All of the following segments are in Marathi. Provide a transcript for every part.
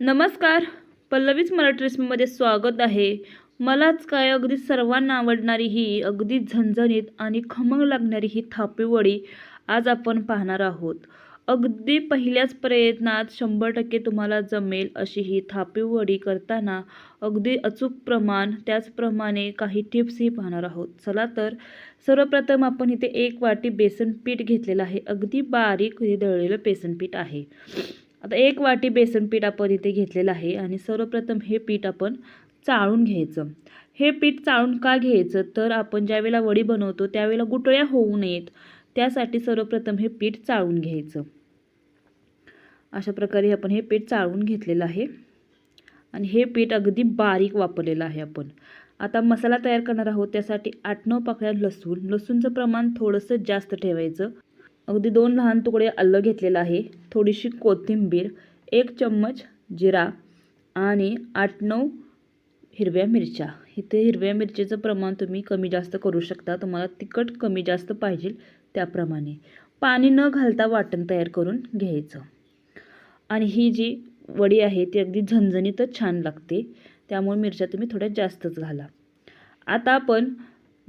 नमस्कार. पल्लवीच मराठी रेसिपीमध्ये स्वागत आहे. मलाच काय अगदी सर्वांना आवडणारी ही अगदी झणझणीत आणि खमंग लागणारी ही थापीवडी आज आपण पाहणार आहोत. अगदी पहिल्याच प्रयत्नात शंभर टक्के तुम्हाला जमेल अशी ही थापीवडी करताना अगदी अचूक प्रमाण त्याचप्रमाणे काही टिप्सही पाहणार आहोत. चला तर सर्वप्रथम आपण इथे एक वाटी बेसन पीठ घेतलेलं आहे. अगदी बारीक हे दळलेलं बेसन पीठ आहे. आता एक वाटी बेसन पीठ आपण इथे घेतलेलं आहे आणि सर्वप्रथम हे पीठ आपण चाळून घ्यायचं. हे पीठ चाळून का घ्यायचं? तर आपण ज्यावेळेला वडी बनवतो त्यावेळेला गुटळ्या होऊ नयेत. त्यासाठी सर्वप्रथम हे पीठ चाळून घ्यायचं. अशा प्रकारे आपण हे पीठ चाळून घेतलेलं आहे. आणि हे पीठ अगदी बारीक वापरलेलं आहे आपण. आता मसाला तयार करणार आहोत त्यासाठी आठ नऊ पाकळ्या लसूण. लसूणचं प्रमाण थोडंसं जास्त ठेवायचं. अगदी दोन लहान तुकडे आलं घेतलेलं आहे. थोडीशी कोथिंबीर एक चम्मच जिरा आणि आठ नऊ हिरव्या मिरच्या. इथे हिरव्या मिरचीचं प्रमाण तुम्ही कमी जास्त करू शकता. तुम्हाला तिखट कमी जास्त पाहिजे त्याप्रमाणे. पाणी न घालता वाटण तयार करून घ्यायचं. आणि ही जी वडी आहे ती अगदी झणझणीतच छान लागते. त्यामुळे मिरच्या तुम्ही थोड्या जास्तच घाला. आता आपण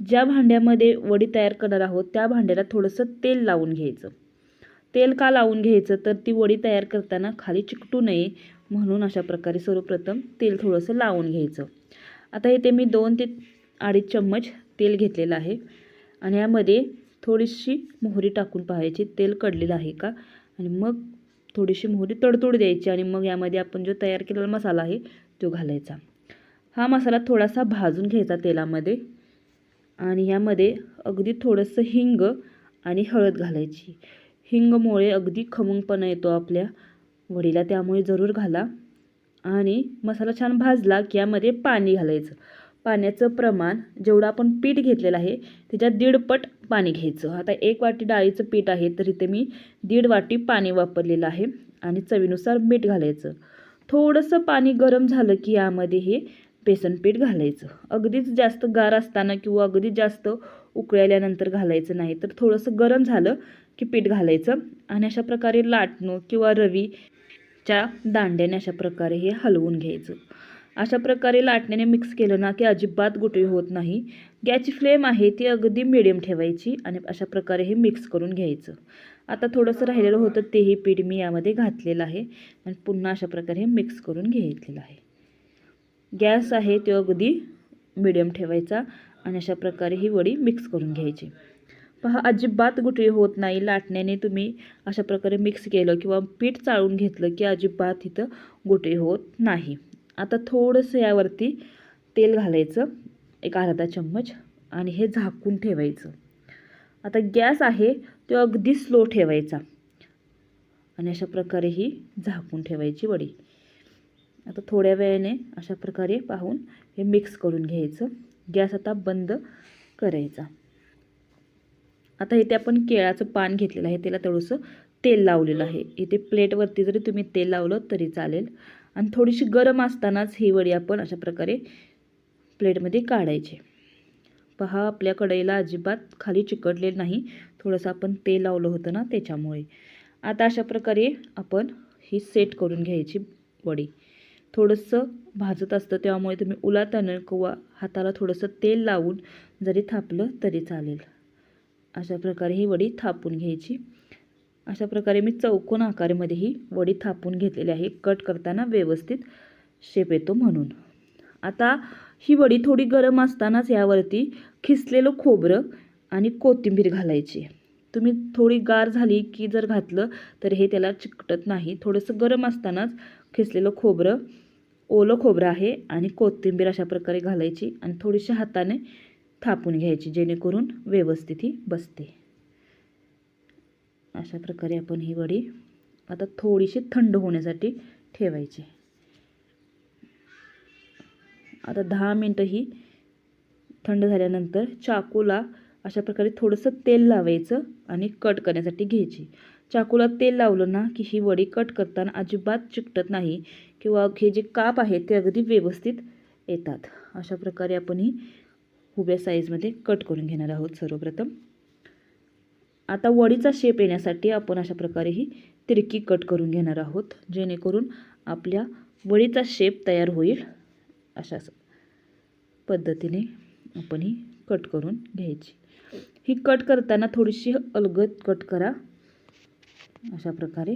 ज्या भांड्यामध्ये वडी तयार करणार आहोत त्या भांड्याला थोडंसं तेल लावून घ्यायचं. तेल का लावून घ्यायचं? तर ती वडी तयार करताना खाली चिकटू नये म्हणून अशा प्रकारे सर्वप्रथम तेल थोडंसं लावून घ्यायचं. आता इथे मी दोन ते अडीच चम्मच तेल घेतलेलं आहे आणि यामध्ये थोडीशी मोहरी टाकून पाहायची. तेल कडलेलं आहे का? आणि मग थोडीशी मोहरी तडतोड द्यायची आणि मग यामध्ये आपण जो तयार केलेला मसाला आहे तो घालायचा. हा मसाला थोडासा भाजून घ्यायचा तेलामध्ये. आणि ह्यामध्ये अगदी थोडंसं हिंग आणि हळद घालायची. हिंगमुळे अगदी खमंगपणा येतो आपल्या वडीला त्यामुळे जरूर घाला. आणि मसाला छान भाजला की यामध्ये पाणी घालायचं. पाण्याचं प्रमाण जेवढं आपण पीठ घेतलेलं आहे त्याच्यात दीडपट पाणी घ्यायचं. आता एक वाटी डाळीचं पीठ आहे तर इथे मी दीड वाटी पाणी वापरलेलं आहे आणि चवीनुसार मीठ घालायचं. थोडंसं पाणी गरम झालं की यामध्ये हे बेसन पीठ घालायचं. अगदीच जास्त गार असताना किंवा अगदी जास्त उकळल्यानंतर घालायचं नाही. तर थोडंसं गरम झालं की पीठ घालायचं आणि अशा प्रकारे लाटणं किंवा रवीच्या दांड्याने अशा प्रकारे हे हलवून घ्यायचं. अशा प्रकारे लाटण्याने मिक्स केलं ना की अजिबात गुटळी होत नाही. गॅसची फ्लेम आहे ती अगदी मिडियम ठेवायची आणि अशा प्रकारे हे मिक्स करून घ्यायचं. आता थोडंसं राहिलेलं होतं तेही पीठ मी यामध्ये घातलेलं आहे आणि पुन्हा अशा प्रकारे हे मिक्स करून घेतलेलं आहे. गॅस आहे तो अगदी मिडियम ठेवायचा आणि अशा प्रकारे ही वडी मिक्स करून घ्यायची. पहा अजिबात गुटळी होत नाही. लाटण्याने तुम्ही अशा प्रकारे मिक्स केलं किंवा पीठ चाळून घेतलं की अजिबात इथं गुटळी होत नाही. आता थोडंसं यावरती तेल घालायचं एक अर्धा चम्मच आणि हे झाकून ठेवायचं. आता गॅस आहे तो अगदी स्लो ठेवायचा. आणि अशा प्रकारे ही झाकून ठेवायची वडी. आता थोड्या वेळाने अशा प्रकारे पाहून हे मिक्स करून घ्यायचं. गॅस आता बंद करायचा. आता इथे आपण केळाचं पान घेतलेलं आहे. त्याला थोडंसं तेल लावलेलं आहे. इथे प्लेटवरती जरी तुम्ही तेल लावलं तरी चालेल. आणि थोडीशी गरम असतानाच ही वडी आपण अशा प्रकारे प्लेटमध्ये काढायची. पहा आपल्या कढईला अजिबात खाली चिकटलेलं नाही. थोडंसं आपण तेल लावलं होतं ना त्याच्यामुळे. आता अशा प्रकारे आपण ही सेट करून घ्यायची वडी. थोडंसं भाजत असतं त्यामुळे तुम्ही उलातानं किंवा हाताला थोडंसं तेल लावून जरी थापलं तरी चालेल. अशा प्रकारे ही वडी थापून घ्यायची. अशा प्रकारे मी चौकोन आकारामध्ये ही वडी थापून घेतलेली आहे. कट करताना व्यवस्थित शेप येतो म्हणून. आता ही वडी थोडी गरम असतानाच यावरती खिसलेलं खोबरं आणि कोथिंबीर घालायची. तुम्ही थोडी गार झाली की जर घातलं तर हे त्याला चिकटत नाही. थोडंसं गरम असतानाच खिसलेलं खोबरं ओलं खोबरं आहे आणि कोथिंबीर अशा प्रकारे घालायची आणि थोडीशी हाताने थापून घ्यायची जेणेकरून व्यवस्थित ही बसते. अशा प्रकारे आपण ही वडी आता थोडीशी थंड होण्यासाठी ठेवायची. आता दहा मिनटं ही थंड झाल्यानंतर चाकूला अशा प्रकारे थोडंसं तेल लावायचं आणि कट करण्यासाठी घ्यायची. चाकूला तेल लावलं ना की ही वडी कट करताना अजिबात चिकटत नाही किंवा हे जे काप आहेत ते अगदी व्यवस्थित येतात. अशा प्रकारे आपण ही उभ्या साईजमध्ये कट करून घेणार आहोत सर्वप्रथम. आता वडीचा शेप येण्यासाठी आपण अशा प्रकारे ही तिरकी कट करून घेणार आहोत जेणेकरून आपल्या वडीचा शेप तयार होईल अशा पद्धतीने आपण ही कट करून घ्यायची. ही कट करताना थोडीशी अलगद कट करा. अशा प्रकारे.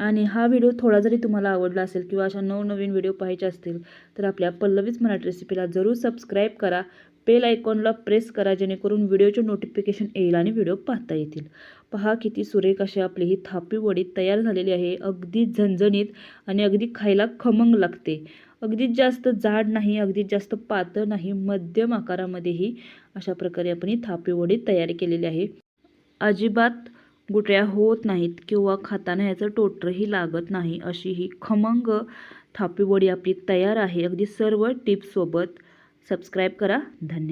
आणि हा व्हिडिओ थोडा जरी तुम्हाला आवडला असेल किंवा अशा नवनवीन व्हिडिओ पाहायचे असतील तर आपल्या पल्लवीच मराठी रेसिपीला जरूर सबस्क्राईब करा. बेल आयकॉनला प्रेस करा जेणेकरून व्हिडिओचे नोटिफिकेशन येईल आणि व्हिडिओ पाहता येतील. पहा किती सुरेख अशी आपली ही थापी वडी तयार झालेली आहे. अगदी झणझणीत आणि अगदी खायला खमंग लागते. अगदीच जास्त जाड नाही अगदीच जास्त पातळ नाही मध्यम आकारामध्येही अशा प्रकारे आपण ही थापी वडी तयार केलेली आहे. अजिबात गुटळ्या होत नाहीत किंवा खाताना ह्याचं टोटरही लागत नाही अशी ही खमंग थापीवडी आपली तयार आहे. अगदी सर्व टिप्ससोबत सबस्क्राईब करा. धन्यवाद.